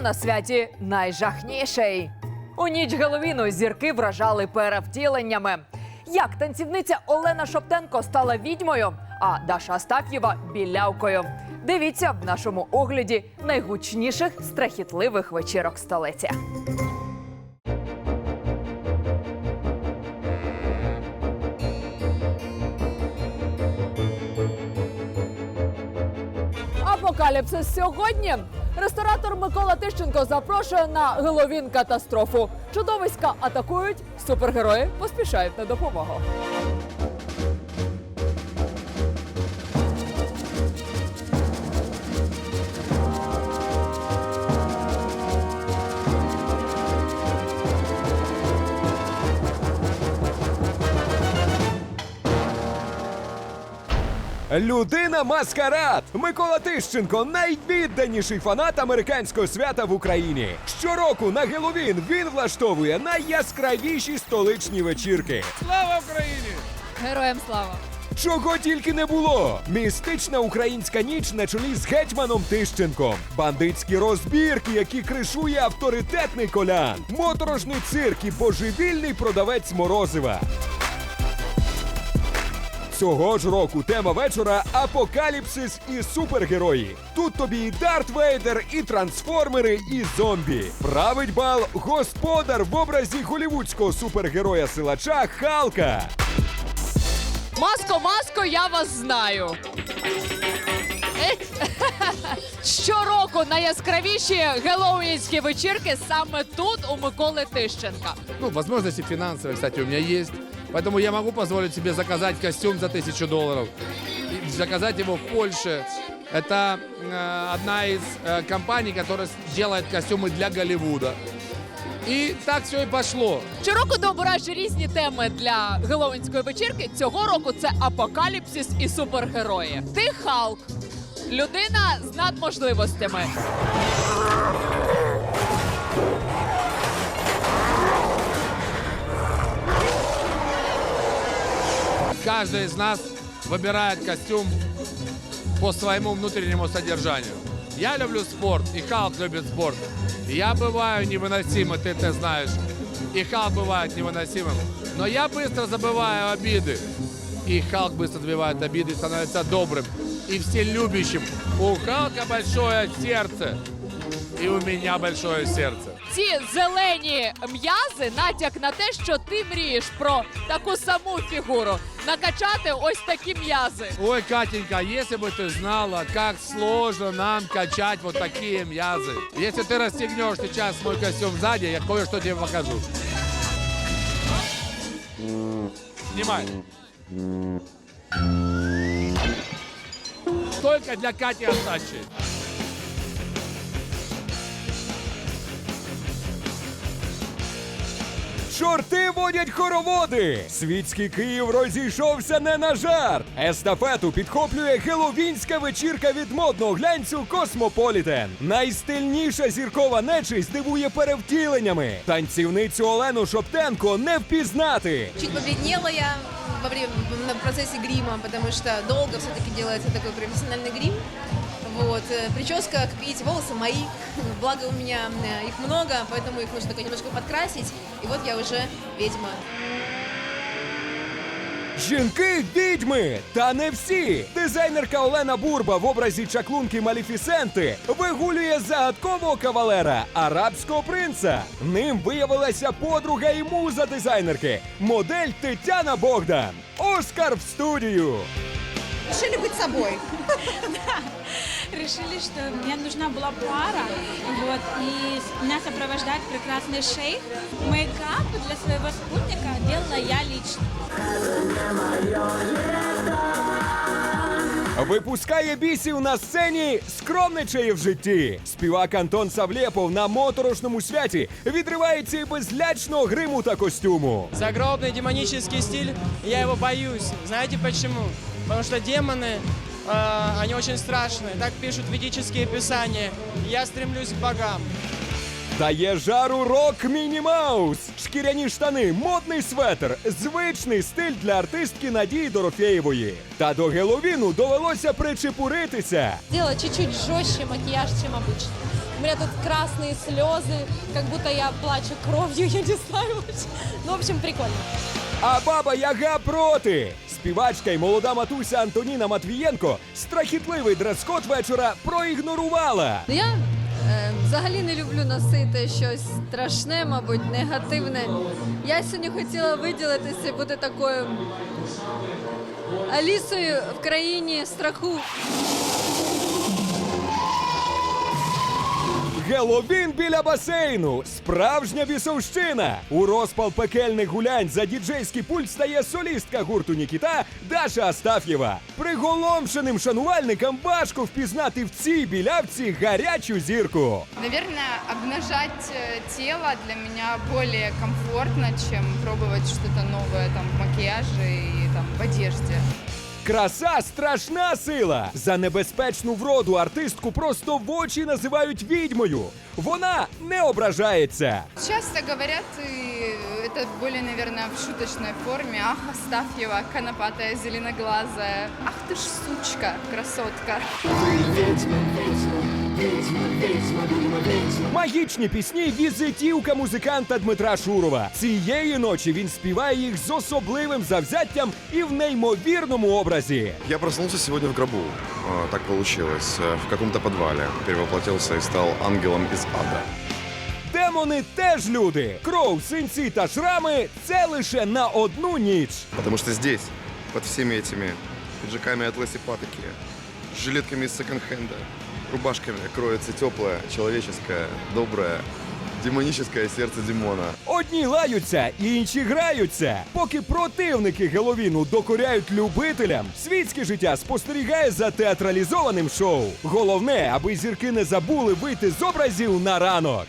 на святі найжахніший? У ніч Геловіну зірки вражали перевтіленнями. Як танцівниця Олена Шоптенко стала відьмою, а Даша Астаф'єва білявкою. Дивіться в нашому огляді найгучніших страхітливих вечірок столиці. Апокаліпсис сьогодні. Ресторатор Микола Тищенко запрошує на Геловін катастрофу. Чудовиська атакують, супергерої поспішають на допомогу. Людина маскарад! Микола Тищенко найвідданіший фанат американського свята в Україні. Щороку на Геловін він влаштовує найяскравіші столичні вечірки. Слава Україні! Героям слава! Чого тільки не було! Містична українська ніч на чолі з гетьманом Тищенком, бандитські розбірки, які кришує авторитетний колян, моторошний цирк і божевільний продавець морозива. Цього ж року тема вечора апокаліпсис і супергерої. Тут тобі і Дарт Вейдер, і трансформери, і зомбі. Править бал господар в образі голівудського супергероя силача Халка. Маско, маско, я вас знаю. Е, Щороку найяскравіші геловінські вечірки саме тут у Миколи Тищенка. Ну, возможности финансовые, кстати, у меня есть. Поэтому я могу позволить себе заказать костюм за тысячу долларов. И заказать его в Польше. Это э, одна из э, компаний, которая с- делает костюмы для Голливуда. И так все и пошло. Щороку ти обираєш різні теми для геловінської вечірки. Цього року це апокаліпсис і супергерої. Ти Халк, людина з надможливостями. Каждый из нас выбирает костюм по своему внутреннему содержанию. Я люблю спорт, и Халк любит спорт. Я бываю невыносимым, ты это знаешь. И Халк бывает невыносимым. Но я быстро забываю обиды. И Халк быстро забивает обиды и становится добрым и вселюбящим. У Халка большое сердце. И у меня большое сердце. Ці зелені м'язи натяк на те, що ти мрієш про таку саму фігуру. Накачати ось такі м'язи. Ой, Катенька, если бы ты знала, как сложно нам качать вот такие мязы. Если ты расстегнешь сейчас мой костюм сзади, я кое-что тебе покажу. Снимай. Только для Кати Астачи. Чорти водять хороводи! Світський Київ розійшовся не на жарт. Естафету підхоплює геловінська вечірка від модного глянцю Космополітен. Найстильніша зіркова нечисть дивує перевтіленнями. Танцівницю Олену Шоптенко не впізнати. Чуть побледнела я на процессе грима, потому что долго все-таки делается такой профессиональный грим. Вот. э, Прическа, как видите, волосы мои. Благо у меня э, их много, поэтому их нужно такой немножко подкрасить. И вот я уже ведьма. Жінки відьми! Та не всі! Дизайнерка Олена Бурба в образі чаклунки Маліфісенти вигулює загадкового кавалера арабського принца. Ним виявилася подруга і муза дизайнерки, модель Тетяна Богдан. Оскар в студію. решили быть собой. решили, что мне нужна была пара, вот, и с- меня сопровождает прекрасный шейх. Мейкап для своего спутника делала я лично. Випускає бісів на сцені скромничає в житті. Співак Антон Савлєпов на моторошному святі відривається і без лячного гриму та костюму. Загробный демонический стиль, я его боюсь. Знаете почему? Потому что демоны, э, они очень страшные. Так пишут ведические писания. Я стремлюсь к богам. Дає жару рок Міні Маус. Шкіряні штани, модний светр, звичний стиль для артистки Надії Дорофєєвої. Та до Геловіну довелося причепуритися. сделала чуть-чуть жестче макияж, чем обычно. меня тут красные слезы, как будто я плачу кровью, я не знаю вообще. Ну, в общем, прикольно. А баба Яга проти. Співачка й молода матуся Антоніна Матвієнко страхітливий дрес-код вечора проігнорувала. Ну, Я е, взагалі не люблю носити щось страшне, мабуть, негативне. Я сьогодні хотіла виділитися, бути такою Алісою в країні страху. Геловін біля басейну. Справжня бісовщина. У розпал пекельних гулянь за діджейський пульт стає солістка гурту Нікіта Даша Астаф'єва. Приголомшеним шанувальникам важко впізнати в цій білявці гарячу зірку. Наверное, обнажать э, для меня более комфортно, чем пробовать что-то новое там в макияже и там в одежде. Краса страшна сила. За небезпечну вроду артистку просто в очі називають відьмою. Вона не ображається. Часто говорят, и это более, наверное, в шуточной форме. Ах, Астафьева, конопатая, зеленоглазая. Ах ты ж сучка, красотка. Магічні пісні візитівка музиканта Дмитра Шурова. Цієї ночі він співає їх з особливим завзяттям і в неймовірному образі. Я проснулся сегодня в гробу. А, Так получилось. Э, В каком-то подвале. Перевоплотился и стал ангелом из ада. Демони теж люди. Кров, синці та шрами це лише на одну ніч. Потому что здесь, под всеми этими пиджаками от Леси Патоки, жилетками из секонд-хенда, рубашками кроется теплое, человеческое, доброе, демоническое сердце Димона. Одні лаються, інші граються. Поки противники Геловіну докоряють любителям, світське життя спостерігає за театралізованим шоу. Головне, аби зірки не забули вийти з образів на ранок.